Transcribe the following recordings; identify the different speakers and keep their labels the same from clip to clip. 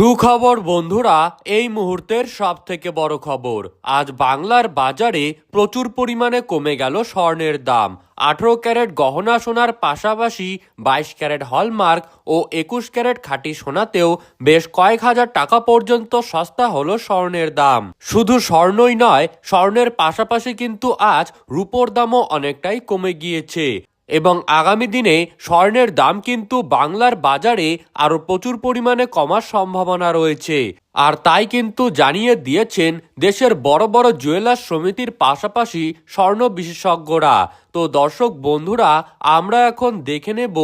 Speaker 1: সুখবর, বন্ধুরা, এই মুহূর্তের সব থেকে বড় খবর। আজ বাংলার বাজারে প্রচুর পরিমাণে কমে গেল স্বর্ণের দাম। আঠেরো ক্যারেট গহনা সোনার পাশাপাশি বাইশ ক্যারেট হলমার্ক ও একুশ ক্যারেট খাঁটি সোনাতেও বেশ কয়েক হাজার টাকা পর্যন্ত সস্তা হলো স্বর্ণের দাম। শুধু স্বর্ণই নয়, স্বর্ণের পাশাপাশি কিন্তু আজ রূপোর দামও অনেকটাই কমে গিয়েছে। এবং আগামী দিনে স্বর্ণের দাম কিন্তু বাংলার বাজারে আরও প্রচুর পরিমাণে কমার সম্ভাবনা রয়েছে। আর তাই কিন্তু জানিয়ে দিয়েছেন দেশের বড় বড় জুয়েলার্স সমিতির পাশাপাশি স্বর্ণ বিশেষজ্ঞরা। তো দর্শক বন্ধুরা, আমরা এখন দেখে নেব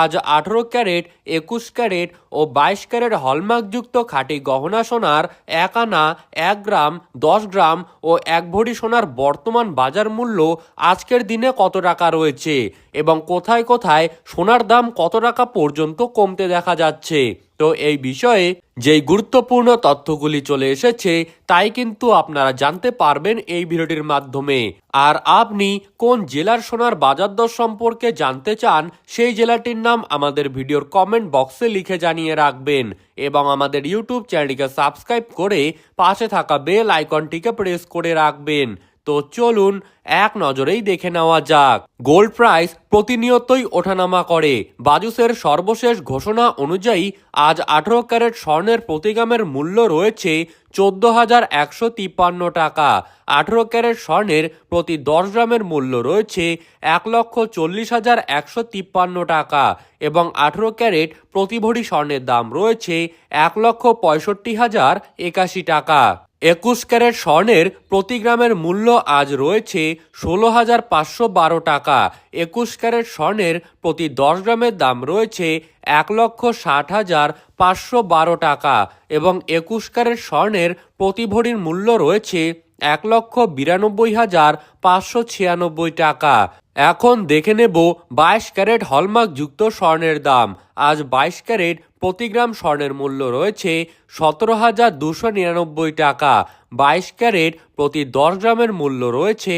Speaker 1: আজ আঠেরো ক্যারেট, একুশ ক্যারেট ও বাইশ ক্যারেট হলমার্কযুক্ত খাঁটি গহনা সোনার এক আনা, এক গ্রাম, দশ গ্রাম ও এক ভরি সোনার বর্তমান বাজার মূল্য আজকের দিনে কত টাকা রয়েছে এবং কোথায় কোথায় সোনার দাম কত টাকা পর্যন্ত কমতে দেখা যাচ্ছে। তো এই বিষয়ে যেই গুরুত্বপূর্ণ তথ্যগুলি চলে এসেছে, তাই কিন্তু আপনারা জানতে পারবেন এই ভিডিওটির মাধ্যমে। আর আপনি কোন জেলার সোনার বাজার দর সম্পর্কে জানতে চান, সেই জেলাটির নাম আমাদের ভিডিওর কমেন্ট বক্সে লিখে জানিয়ে রাখবেন এবং আমাদের ইউটিউব চ্যানেলটিকে সাবস্ক্রাইব করে পাশে থাকা বেল আইকনটিকে প্রেস করে রাখবেন। তো চলুন এক নজরেই দেখে নেওয়া যাক। গোল্ড প্রাইস প্রতিনিয়তই ওঠানামা করে। বাজুসের সর্বশেষ ঘোষণা অনুযায়ী আজ আঠারো ক্যারেট স্বর্ণের প্রতি গ্রামের মূল্য রয়েছে চোদ্দ হাজার একশো তিপ্পান্ন টাকা। আঠারো ক্যারেট স্বর্ণের প্রতি দশ গ্রামের মূল্য রয়েছে এক লক্ষ চল্লিশ হাজার একশো তিপ্পান্ন টাকা এবং আঠারো ক্যারেট প্রতি ভরি স্বর্ণের দাম রয়েছে এক লক্ষ পঁয়ষট্টি হাজার একাশি টাকা। একুশ ক্যারেট স্বর্ণের প্রতি গ্রামের মূল্য আজ রয়েছে ষোলো হাজার পাঁচশো বারো টাকা। একুশ ক্যারেট স্বর্ণের প্রতি দশ গ্রামের দাম রয়েছে এক লক্ষ ষাট হাজার পাঁচশো বারো টাকা এবং একুশ ক্যারেট স্বর্ণের প্রতি ভরির মূল্য রয়েছে এক লক্ষ বিরানব্বই হাজার পাঁচশো ছিয়ানব্বই টাকা। এখন দেখে নেব বাইশ ক্যারেট হলমার্ক যুক্ত স্বর্ণের দাম। আজ বাইশ ক্যারেট প্রতি গ্রাম স্বর্ণের মূল্য রয়েছে সতেরো হাজার দুশো নিরানব্বই টাকা। বাইশ ক্যারেট প্রতি দশ গ্রামের মূল্য রয়েছে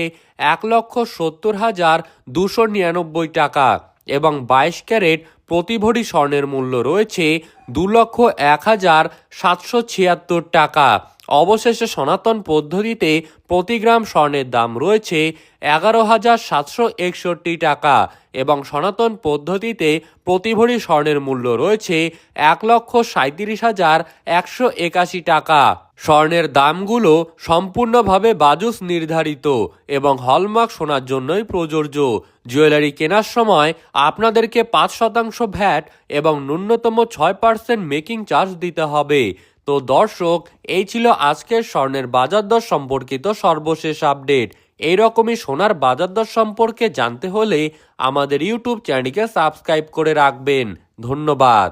Speaker 1: এক লক্ষ সত্তর হাজার দুশো নিরানব্বই টাকা। এবং বাইশ ক্যারেট প্রতি ভরি স্বর্ণের মূল্য রয়েছে দু লক্ষ এক হাজার সাতশো ছিয়াত্তর টাকা। অবশেষে সনাতন পদ্ধতিতে প্রতি গ্রাম স্বর্ণের দাম রয়েছে এগারো হাজার সাতশো একষট্টি টাকা এবং সনাতন পদ্ধতিতে প্রতি ভরি স্বর্ণের মূল্য রয়েছে এক লক্ষ সাঁত্রিশ হাজার একশো একাশি টাকা। স্বর্ণের দামগুলো সম্পূর্ণভাবে বাজুস নির্ধারিত এবং হলমার্ক সোনার জন্যই প্রযোজ্য। জুয়েলারি কেনার সময় আপনাদেরকে পাঁচ শতাংশ ভ্যাট এবং ন্যূনতম ছয় পার্সেন্ট মেকিং চার্জ দিতে হবে। তো দর্শক, এই ছিল আজকের স্বর্ণের বাজার দর সম্পর্কিত সর্বশেষ আপডেট। এই রকমই সোনার বাজার দর সম্পর্কে জানতে হলে আমাদের ইউটিউব চ্যানেলকে সাবস্ক্রাইব করে রাখবেন। ধন্যবাদ।